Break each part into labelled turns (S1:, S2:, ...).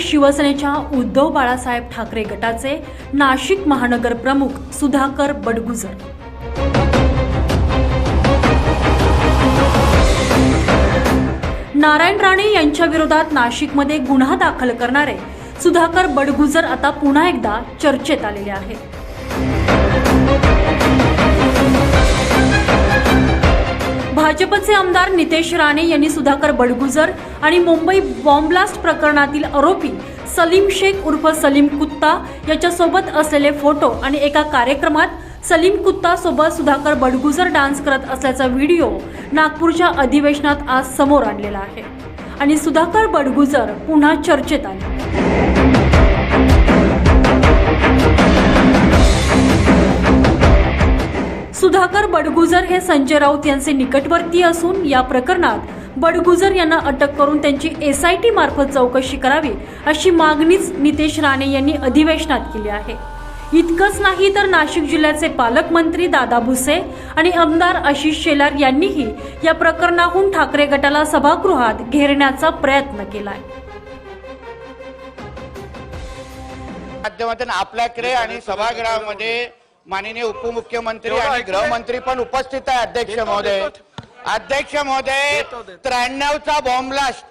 S1: शिवसेनेच्या उद्धव बाळासाहेब ठाकरे गटाचे नाशिक महानगर प्रमुख सुधाकर बडगुजर. नारायण राणे यांच्या विरोधात नाशिकमध्ये गुन्हा दाखल करणारे सुधाकर बडगुजर आता पुन्हा एकदा चर्चेत आलेले आहेत. भाजपचे आमदार नितेश राणे यांनी सुधाकर बडगुजर आणि मुंबई बॉम्बलास्ट प्रकरणातील आरोपी सलीम शेख उर्फ सलीम कुत्ता याच्यासोबत असलेले फोटो आणि एका कार्यक्रमात सलीम कुत्ता सोबत सुधाकर बडगुजर डान्स करत असल्याचा व्हिडिओ नागपूरच्या अधिवेशनात आज समोर आणलेला आहे. आणि सुधाकर बडगुजर पुन्हा चर्चेत आले. सुधाकर बडगुजर हे संजय राऊत यांचे निकटवर्ती असून या प्रकरणात बडगुजर यांना अटक करून त्यांची एस आय टी मार्फत चौकशी करावी अशी मागणीच नितेश राणे यांनी अधिवेशनात केली आहे. इतकंच नाही तर नाशिक जिल्ह्याचे पालकमंत्री दादा भुसे आणि आमदार आशिष शेलार यांनीही या प्रकरणाहून ठाकरे गटाला सभागृहात घेरण्याचा प्रयत्न केलाय.
S2: माध्यमातून आपल्याकडे आणि सभागृहामध्ये माननीय उपमुख्यमंत्री आणि गृहमंत्री पण उपस्थित आहे अध्यक्ष महोदय. अध्यक्ष महोदय त्र्याण्णवचा बॉम्ब ब्लास्ट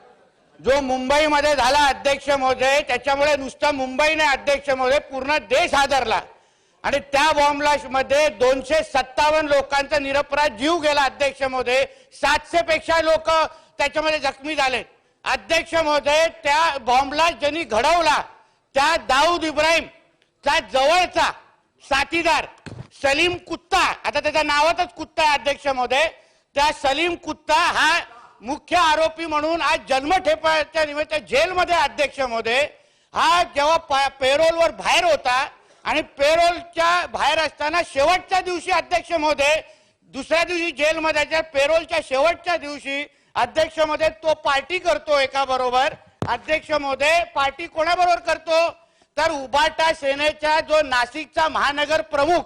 S2: जो मुंबईमध्ये झाला अध्यक्ष महोदय त्याच्यामुळे नुसतं मुंबई नाही अध्यक्ष महोदय पूर्ण देश हादरला. आणि त्या बॉम्ब ब्लास्टमध्ये दोनशे सत्तावन्न लोकांचा निरपराध जीव गेला अध्यक्ष महोदय. सातशे पेक्षा लोक त्याच्यामध्ये जखमी झाले अध्यक्ष महोदय त्या बॉम्ब ब्लास्ट ज्यांनी घडवला त्या दाऊद इब्राहिम चा जवळचा साथीदार सलीम कुत्ता आता त्याच्या नावातच कुत्ता आहे अध्यक्ष महोदय. त्या सलीम कुत्ता हा मुख्य आरोपी म्हणून आज जन्मठेपाच्या निमित्त जेलमध्ये अध्यक्ष महोदय. हा जेव्हा पेरोलवर बाहेर होता आणि पेरोलच्या बाहेर असताना शेवटच्या दिवशी अध्यक्ष महोदय दुसऱ्या दिवशी जेलमध्ये पेरोलच्या शेवटच्या दिवशी अध्यक्षमध्ये तो पार्टी करतो एका बरोबर. अध्यक्ष महोदय पार्टी कोणाबरोबर करतो? तर उबाटा सेनेचा जो नाशिकचा महानगर प्रमुख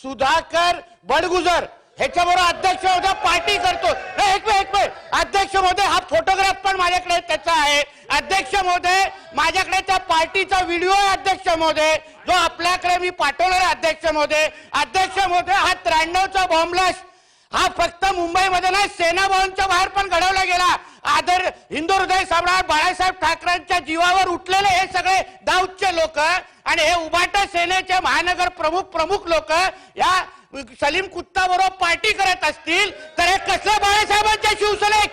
S2: सुधाकर बडगुजर ह्याच्याबरोबर अध्यक्ष महोदय पार्टी करतो एक वेळ एक वेळ अध्यक्ष महोदय हा फोटोग्राफ पण माझ्याकडे त्याचा आहे. अध्यक्ष महोदय माझ्याकडे त्या पार्टीचा व्हिडिओ आहे अध्यक्ष महोदय. जो आपल्याकडे मी पाठवलेला अध्यक्ष महोदय. अध्यक्ष महोदय हा त्र्याण्णवचा बॉम्बलास्ट हा फक्त मुंबईमध्ये नाही सेना भवनच्या बाहेर पण घडवला गेला. आदर हिंदू हृदय सम्राट बाळासाहेब ठाकरेंच्या जीवावर उठलेले हे सगळे दाऊदचे लोक आणि हे उबाटा सेनेचे महानगर प्रमुख प्रमुख लोक या सलीम कुत्ता बरोबर पार्टी करत असतील तर हे कसलं बाळासाहेबांच्या शिवसेनेत?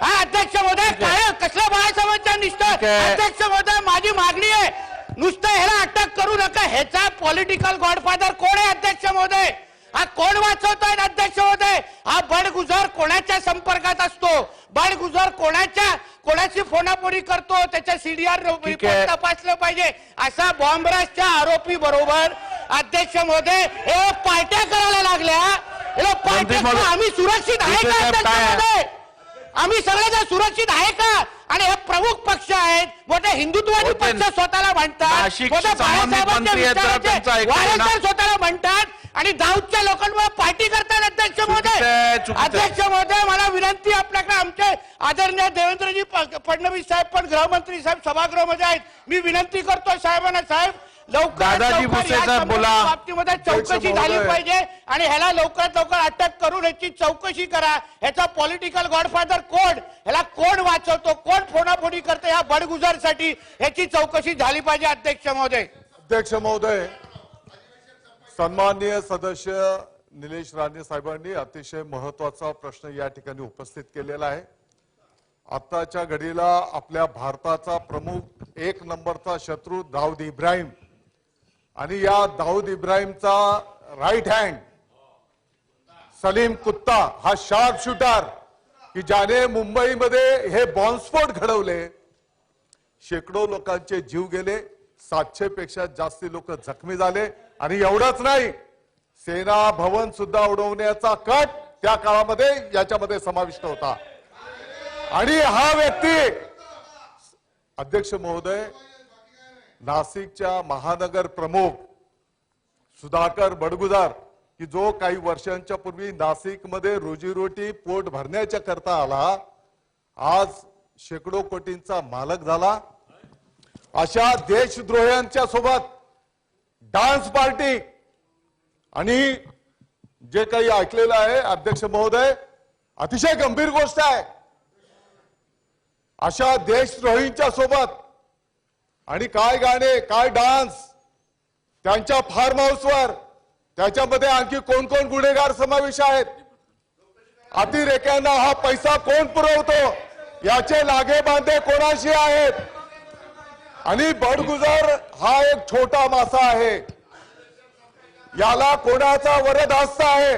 S2: हा अध्यक्ष महोदय काय कसलं बाळासाहेबांच्या निष्ठ? अध्यक्ष महोदय माझी मागणी आहे. नुसतं ह्याला अटक करू नका. ह्याचा पॉलिटिकल गॉडफादर कोण आहे अध्यक्ष महोदय? हा कोण वाचवतोय अध्यक्ष महोदय? हा बडगुजर कोणाच्या संपर्कात असतो? बडगुजर कोणाच्या कोणाची फोनाफोनी करतो? त्याच्या सीडीआर तपासलं पाहिजे. असा बॉम्बराजच्या आरोपी बरोबर अध्यक्ष महोदय हे पार्ट्या करायला लागल्या. पार्ट्या आम्ही सुरक्षित आहे का आम्ही सगळेजण सुरक्षित आहे का? आणि हे प्रमुख पक्ष आहेत. मोठे हिंदुत्वादी
S3: होते.
S2: पक्ष स्वतःला म्हणतात. स्वतःला म्हणतात. आणि दाऊदच्या लोकांमुळे पार्टी करतात अध्यक्ष महोदय. अध्यक्ष महोदय मला विनंती आपल्याकडे. आमचे आदरणीय देवेंद्रजी फडणवीस साहेब पण गृहमंत्री साहेब सभागृहामध्ये आहेत. मी विनंती करतो साहेबांना साहेब लवकरात. बाबतीमध्ये चौकशी झाली पाहिजे आणि ह्याला लवकरात लवकर अटक करून ह्याची चौकशी करा. ह्याचा पॉलिटिकल गॉडफादर कोण? ह्याला कोण वाचवतो? कोण फोडाफोडी करतो? ह्या बडगुजारसाठी ह्याची चौकशी झाली पाहिजे अध्यक्ष महोदय.
S4: अध्यक्ष महोदय सन्माननीय सदस्य निलेश राणे साहेबांनी अतिशय महत्त्वाचा प्रश्न या ठिकाणी उपस्थित केलेला आहे. आताच्या घडीला आपल्या भारताचा प्रमुख एक नंबरचा शत्रू दाऊद इब्राहिम आणि या दाऊद इब्राहिमचा राईट हँड सलीम कुत्ता हा शार्प शूटर की ज्याने मुंबईमध्ये हे बॉम्बस्फोट घडवले. शेकडो लोकांचे जीव गेले सातशे पेक्षा जास्ती लोक जखमी झाले. आणि एवढंच नाही सेना भवन सुद्धा उडवण्याचा कट त्या काळामध्ये याच्यामध्ये समाविष्ट होता. आणि हा व्यक्ती अध्यक्ष महोदय नाशिकच्या महानगर प्रमुख सुधाकर बडगुजार की जो काही वर्षांच्या पूर्वी नाशिकमध्ये रोजीरोटी पोट भरण्याच्या करता आला आज शेकडो कोटींचा मालक झाला. अशा देशद्रोह्यांच्या सोबत डान्स पार्टी. आणि जे काही ऐकलेलं आहे अध्यक्ष महोदय अतिशय गंभीर गोष्ट आहे. अशा देशद्रोहींच्या सोबत आणि काय गाणे काय डान्स त्यांच्या फार्म हाऊसवर त्याच्यामध्ये आणखी कोण कोण गुन्हेगार समावेश आहेत? अतिरेक्यांना हा पैसा कोण पुरवतो? याचे लागे बांधे कोणाशी आहेत? आणि बडगुजर हा एक छोटा मासा आहे. याला कोणाचा वरदहस्त आहे?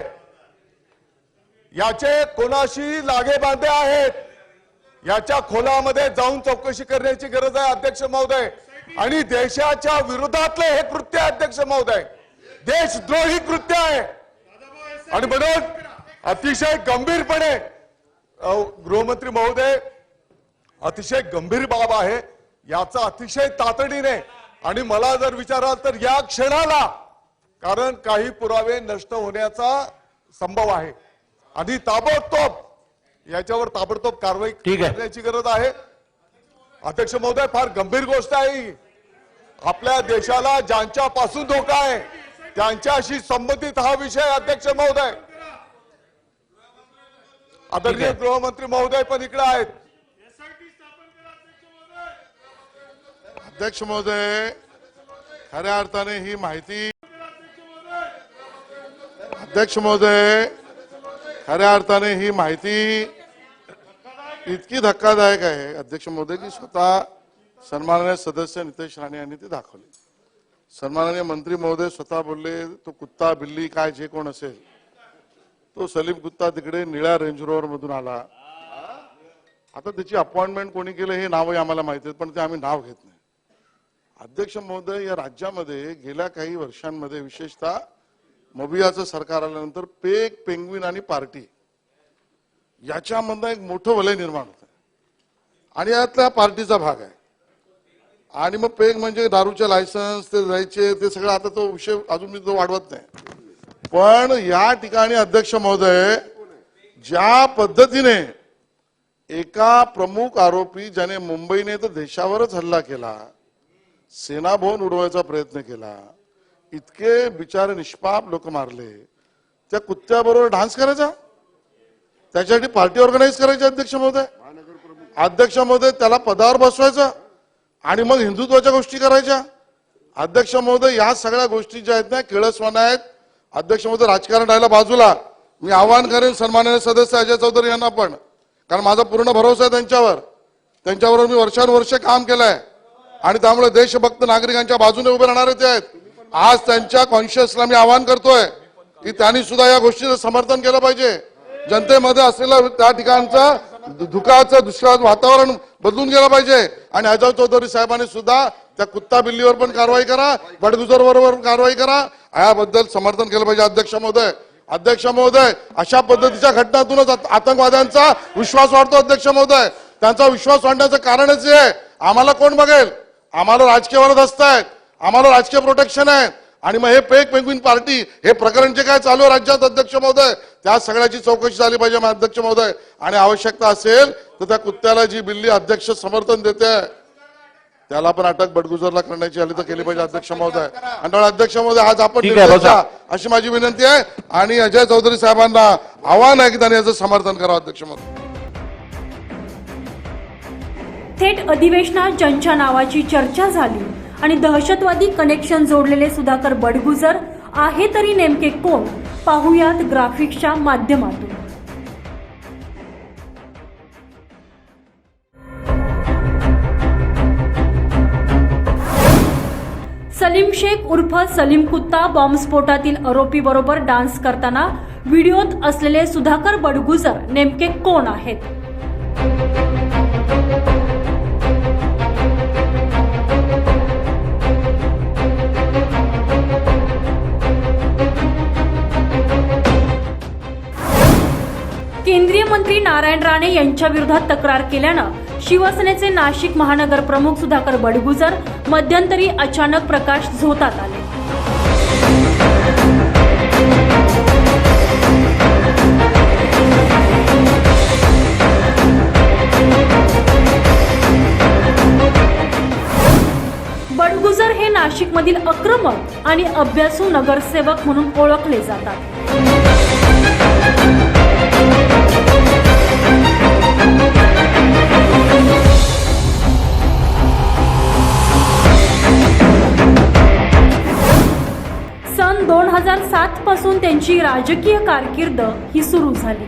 S4: याचे कोणाशी लागे बांधे आहेत? याच्या खोलामध्ये जाऊन चौकशी करण्याची गरज आहे अध्यक्ष महोदय. आणि देशाच्या विरोधातले हे कृत्य आहे अध्यक्ष महोदय. देशद्रोही कृत्य आहे. आणि म्हणून अतिशय गंभीरपणे गृहमंत्री महोदय अतिशय गंभीर बाब आहे. याचा अतिशय तातडीने आणि मला जर विचाराल तर या क्षणाला कारण काही पुरावे नष्ट होण्याचा संभव आहे. आणि ताबडतोब याच्यावर ताबडतोब कारवाई करण्याची गरज आहे. अध्यक्ष महोदय फार गंभीर गोष्ट आहे. आपल्या देशाला ज्यांच्यापासून धोका आहे त्यांच्याशी संबंधित हा विषय अध्यक्ष महोदय. आदरणीय गृहमंत्री महोदय पण इकडे आहेत.
S3: अध्यक्ष महोदय खऱ्या अर्थाने ही माहिती अध्यक्ष महोदय खऱ्या अर्थाने ही माहिती इतकी धक्कादायक आहे. अध्यक्ष महोदय की स्वतः सन्माननीय सदस्य नितेश राणे यांनी ती दाखवली. सन्माननीय मंत्री महोदय स्वतः बोलले तो कुत्ता बिल्ली काय जे कोण असेल तो सलीम कुत्ता तिकडे निळ्या रेंज रोवर मधून आला. आता त्याची अपॉइंटमेंट कोणी केलं हे नावही आम्हाला माहिती आहे पण ते आम्ही नाव घेत नाही. अध्यक्ष महोदय या राज्यामध्ये गेल्या काही वर्षांमध्ये विशेषतः मबियाचं सरकार आल्यानंतर पेक पेंग्विन आणि पार्टी याच्यामधनं एक मोठं वलय निर्माण होत. आणि यातल्या पार्टीचा भाग आहे. आणि मग पेग म्हणजे दारूचे लायसन्स ते जायचे ते सगळं आता तो विषय अजून मी तो वाढवत नाही. पण या ठिकाणी अध्यक्ष महोदय ज्या पद्धतीने एका प्रमुख आरोपी ज्याने मुंबईने तर देशावरच हल्ला केला सेनाभवन उडवायचा प्रयत्न केला. इतके बिचारे निष्पाप लोक मारले. त्या कुत्त्याबरोबर डान्स करायचा? त्याच्यासाठी पार्टी ऑर्गनाईज करायची अध्यक्ष महोदय? अध्यक्ष महोदय त्याला पदावर बसवायचं? आणि मग हिंदुत्वाच्या गोष्टी करायच्या? अध्यक्ष महोदय या सगळ्या गोष्टी ज्या आहेत ना किळसवाना आहेत. अध्यक्ष महोदय राजकारण राहिला बाजूला. मी आवाहन करेन सन्माननीय सदस्य अजय चौधरी यांना पण. कारण माझा पूर्ण भरोसा आहे त्यांच्यावर. त्यांच्याबरोबर मी वर्षानुवर्ष काम केलंय. आणि त्यामुळे देशभक्त नागरिकांच्या बाजूने उभे राहणारे ते आहेत. आज त्यांच्या कॉन्शियसला मी आवाहन करतोय की त्यांनी सुद्धा या गोष्टीचं समर्थन केलं पाहिजे. जनतेमध्ये असलेलं त्या ठिकाणचं धुकाचं दुष्काळ वातावरण बदलून गेलं पाहिजे. आणि अजय चौधरी साहेबांनी सुद्धा त्या कुत्ता बिल्लीवर पण कारवाई करा बडगुजर बरोबर कारवाई करा. याबद्दल समर्थन केलं पाहिजे अध्यक्ष महोदय. अध्यक्ष महोदय अशा पद्धतीच्या घटनातूनच आतंकवाद्यांचा विश्वास वाढतो अध्यक्ष महोदय. त्यांचा विश्वास वाढण्याचं कारणच हे आहे. आम्हाला कोण बघेल? आम्हाला राजकीय वरद असतायत आम्हाला राजकीय प्रोटेक्शन आहे आणि मग हे पेक पेंग्विन पार्टी हे प्रकरण जे काय चालू आहे राज्यात अध्यक्ष महोदय त्या सगळ्याची चौकशी झाली पाहिजे अध्यक्ष महोदय. आणि आवश्यकता असेल तर त्या कुत्त्याला जी बिल्ली अध्यक्ष समर्थन देते त्याला पण अटक बडगुजरला करण्याची आली तर केली पाहिजे अध्यक्ष महोदय. आणि अध्यक्ष महोदय आज आपण अशी माझी विनंती आहे. आणि अजय चौधरी साहेबांना आव्हान आहे की त्यांनी याचं समर्थन करावं अध्यक्ष महोदय.
S1: थेट अधिवेशनात ज्यांच्या नावाची चर्चा झाली आणि दहशतवादी कनेक्शन जोडलेले सुधाकर बडगुजर आहे तरी नेमके कोण पाहुयात ग्राफिक्सच्या माध्यमातून. सलीम शेख उर्फ सलीम कुत्ता बॉम्बस्फोटातील आरोपी बरोबर डान्स करताना व्हिडिओत असलेले सुधाकर बडगुजर नेमके कोण आहेत? केंद्रीय मंत्री नारायण राणे यांच्या विरोधात तक्रार केल्यानं शिवसेनेचे नाशिक महानगर प्रमुख सुधाकर बडगुजर मध्यंतरी अचानक प्रकाश झोतात आले. बडगुजर हे नाशिकमधील आक्रमक आणि अभ्यासू नगरसेवक म्हणून ओळखले जातात. हजार सात पासून त्यांची राजकीय कारकीर्द ही सुरू झाली.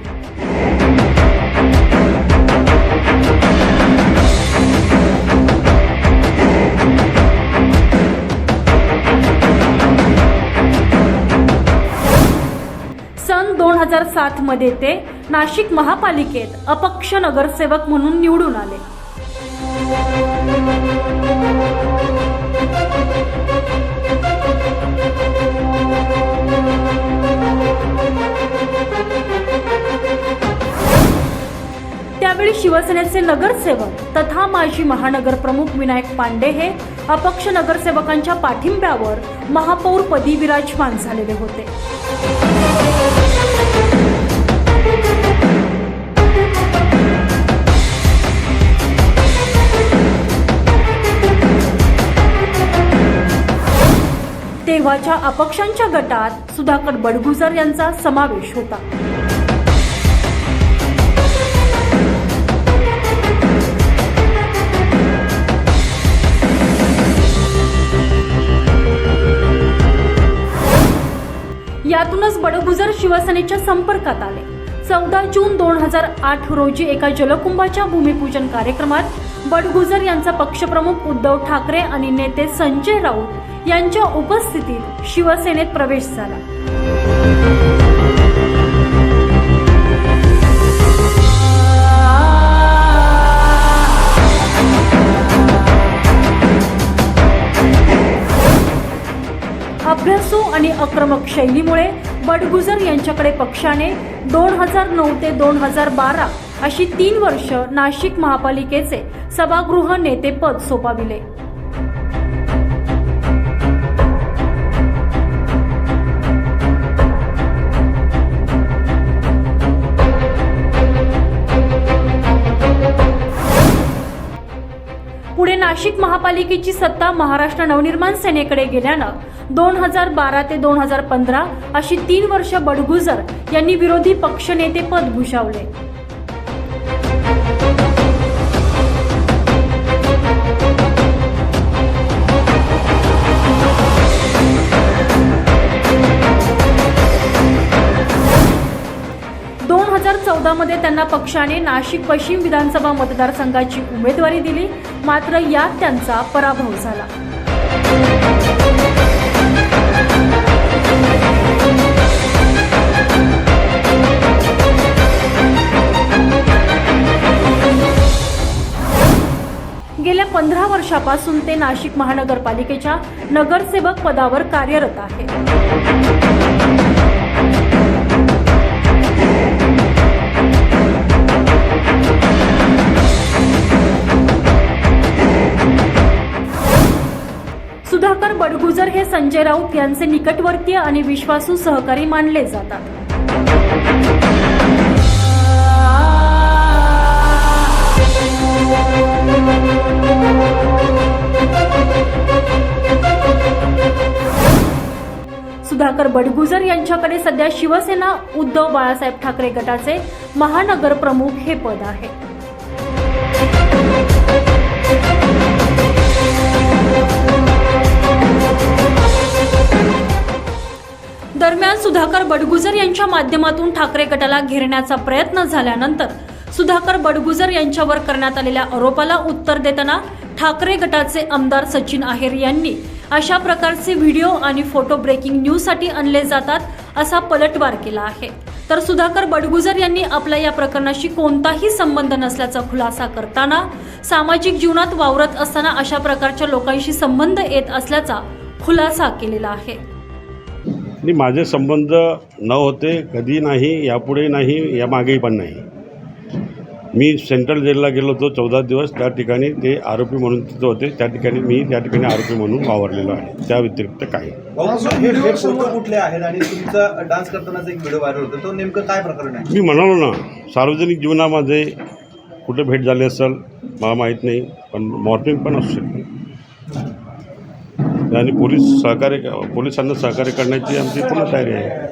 S1: सन दोन हजार सात मध्ये ते नाशिक महापालिकेत अपक्ष नगरसेवक म्हणून निवडून आले. यावेळी शिवसेनेचे नगरसेवक तथा माजी महानगर प्रमुख विनायक पांडे हे अपक्ष नगरसेवकांच्या पाठिंब्यावर महापौरपदी विराजमान झालेले होते. तेव्हाच्या अपक्षांच्या गटात सुधाकर बडगुजर यांचा समावेश होता. त्यातूनच बडगुजर शिवसेनेच्या संपर्कात आले. चौदा जून दोन हजार आठ रोजी एका जलकुंभाच्या भूमिपूजन कार्यक्रमात बडगुजर यांचा पक्षप्रमुख उद्धव ठाकरे आणि नेते संजय राऊत यांच्या उपस्थितीत शिवसेनेत प्रवेश झाला. अभ्यासू आणि आक्रमक शैलीमुळे बडगुजर यांच्याकडे पक्षाने दोन हजार नऊ ते दोन हजार बारा अशी तीन वर्ष नाशिक महापालिकेचे सभागृह नेतेपद सोपाविले. पुढे नाशिक महापालिकेची सत्ता महाराष्ट्र नवनिर्माण सेनेकडे गेल्यानं दोन हजार बारा ते दोन हजार पंधरा अशी तीन वर्ष बडगुजर यांनी विरोधी पक्षनेते पद भूषवले. चौदामध्ये त्यांना पक्षाने नाशिक पश्चिम विधानसभा मतदारसंघाची उमेदवारी दिली. मात्र यात त्यांचा पराभव झाला. गेल्या पंधरा वर्षापासून ते नाशिक महानगरपालिकेच्या नगरसेवक पदावर कार्यरत आहे. संजय राऊत यांचे निकटवर्तीय आणि विश्वासू सहकारी मानले जातात. सुधाकर बडगुजर यांच्याकडे सध्या शिवसेना उद्धव बाळासाहेब ठाकरे गटाचे महानगर प्रमुख हे पद आहे. दरम्यान सुधाकर बडगुजर यांच्या माध्यमातून ठाकरे गटाला घेरण्याचा प्रयत्न झाल्यानंतर सुधाकर बडगुजर यांच्यावर करण्यात आलेल्या आरोपाला उत्तर देताना ठाकरे गटाचे आमदार सचिन आहेर यांनी अशा प्रकारचे व्हिडिओ आणि फोटो ब्रेकिंग न्यूजसाठी आणले जातात असा पलटवार केला आहे. तर सुधाकर बडगुजर यांनी आपला या प्रकरणाशी कोणताही संबंध नसल्याचा खुलासा करताना सामाजिक जीवनात वावरत असताना अशा प्रकारच्या लोकांशी संबंध येत असल्याचा खुलासा केलेला आहे.
S5: आणि माझे संबंध न होते कधी नाही यापुढे नाही या मागेही पण नाही. मी सेंट्रल जेलला गेलो होतो चौदा दिवस त्या ठिकाणी ते आरोपी म्हणून तिथं होते त्या ठिकाणी मी त्या ठिकाणी आरोपी म्हणून वावरलेलो आहे त्या व्यतिरिक्त काही
S6: कुठले आहेत? आणि तुमचा डान्स करतानाचा एक व्हिडिओ व्हायरल होतो तो नेमकं काय प्रकरण आहे?
S5: मी म्हणालो ना सार्वजनिक जीवनामध्ये कुठे भेट झाली असेल मला माहीत नाही पण मॉर्निंग पण असू शकते. आणि पोलीस सहकार्य पोलिसांना सहकार्य करण्याची आमची पूर्ण तयारी आहे.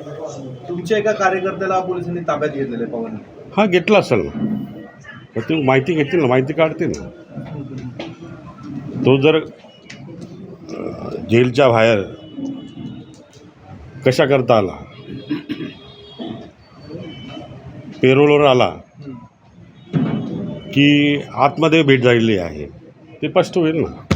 S6: तुमच्या एका कार्यकर्त्याला पोलिसांनी ताब्यात घेतलेलं आहे पवन
S5: हा घेतला असेल ना. तर ते माहिती घेतील ना माहिती काढतील ना. तो जर अ, जेलच्या बाहेर कशा करता आला? पेरोलवर आला की आतमध्ये भेट झालेली आहे ते स्पष्ट होईल ना.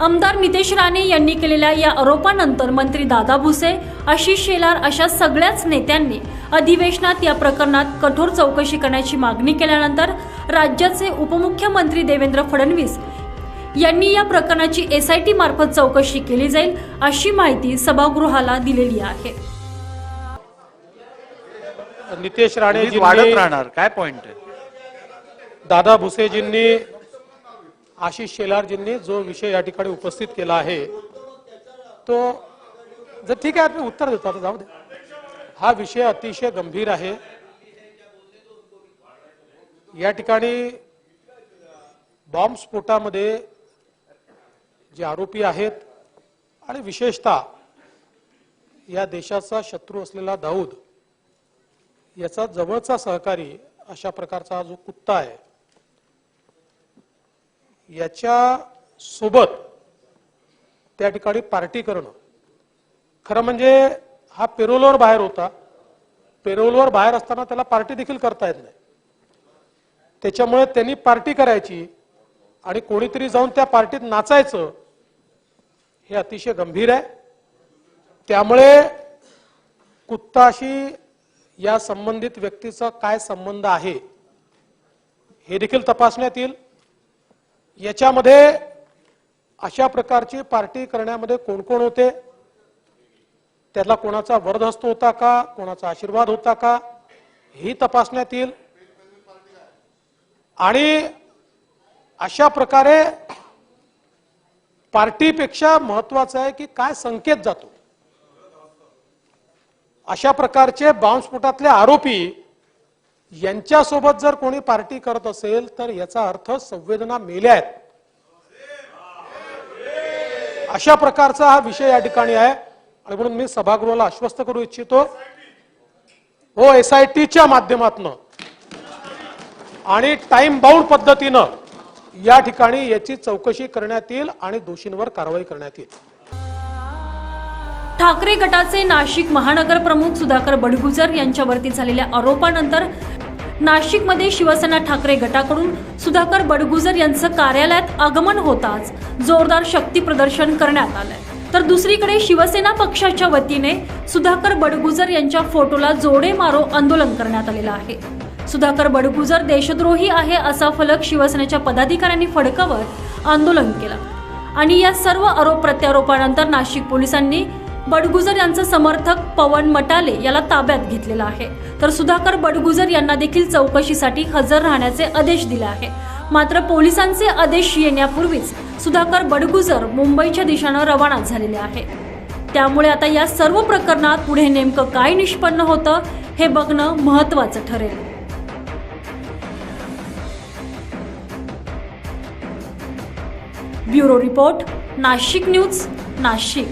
S1: आमदार नितेश राणे यांनी केलेल्या या आरोपानंतर मंत्री दादा भुसे आशिष शेलार अशा सगळ्याच नेत्यांनी अधिवेशनात या प्रकरणात कठोर चौकशी करण्याची मागणी केल्यानंतर राज्याचे उपमुख्यमंत्री देवेंद्र फडणवीस यांनी या प्रकरणाची एसआयटी मार्फत चौकशी केली जाईल अशी माहिती सभागृहाला दिलेली आहे.
S7: नितेश राणे
S8: वाढत राहणार. काय पॉइंट आहे?
S7: दादा भुसेजींनी आशिष शेलारजींनी जो विषय या ठिकाणी उपस्थित केला आहे तो जर ठीक आहे मी उत्तर देतो. आता जाऊ दे. हा विषय अतिशय गंभीर आहे. या ठिकाणी बॉम्बस्फोटामध्ये जे आरोपी आहेत आणि विशेषतः या देशाचा शत्रू असलेला दाऊद याचा जवळचा सहकारी अशा प्रकारचा जो कुत्ता आहे याच्या सोबत त्या ठिकाणी पार्टी करणं. खरं म्हणजे हा पेरोलवर बाहेर होता. पेरोलवर बाहेर असताना त्याला पार्टी देखील करता येत नाही. त्याच्यामुळे त्यांनी पार्टी करायची आणि कोणीतरी जाऊन त्या पार्टीत नाचायचं हे अतिशय गंभीर आहे. त्यामुळे कुत्ताशी या संबंधित व्यक्तीचा काय संबंध आहे हे देखील तपासण्यात येईल. याच्यामध्ये अशा प्रकारची पार्टी करण्यामध्ये कोण कोण होते? त्याला कोणाचा वरदहस्त होता का? कोणाचा आशीर्वाद होता का? ही तपासण्यात येईल. आणि अशा प्रकारे पार्टीपेक्षा महत्वाचं आहे की काय संकेत जातो. अशा प्रकारचे बॉम्बस्फोटातले आरोपी यांच्यासोबत जर कोणी पार्टी करत असेल तर याचा अर्थ संवेदना मेल्या आहेत. अशा प्रकारचा हा विषय या ठिकाणी आहे. आणि म्हणून मी सभागृहाला आश्वस्त करू इच्छितो. हो एस आय टीच्या माध्यमातून आणि टाइम बाउंड पद्धतीनं या ठिकाणी याची चौकशी करण्यात येईल आणि दोषींवर कारवाई करण्यात येईल.
S1: ठाकरे गटाचे नाशिक महानगर प्रमुख सुधाकर बडगुजर यांच्यावरती झालेल्या आरोपानंतर नाशिकमध्ये शिवसेना ठाकरे गटाकडून सुधाकर बडगुजर यांचं कार्यालयात आगमन होताच जोरदार शक्ती प्रदर्शन करण्यात आलंय. तर दुसरीकडे शिवसेना पक्षाच्या वतीने सुधाकर बडगुजर यांच्या फोटोला जोडे मारो आंदोलन करण्यात आलेलं आहे. सुधाकर बडगुजर देशद्रोही आहे असा फलक शिवसेनेच्या पदाधिकाऱ्यांनी फडकावत आंदोलन केलं. आणि या सर्व आरोप प्रत्यारोपानंतर नाशिक पोलिसांनी बडगुजर यांचं समर्थक पवन मटाले याला ताब्यात घेतलेलं आहे. तर सुधाकर बडगुजर यांना देखील चौकशीसाठी हजर राहण्याचे आदेश दिले आहे. मात्र पोलिसांचे आदेश येण्यापूर्वीच सुधाकर बडगुजर मुंबईच्या दिशेनं रवाना झालेले आहे. त्यामुळे आता या सर्व प्रकरणात पुढे नेमकं काय निष्पन्न होतं हे बघणं महत्त्वाचं ठरेल. Bureau report Nashik news Nashik.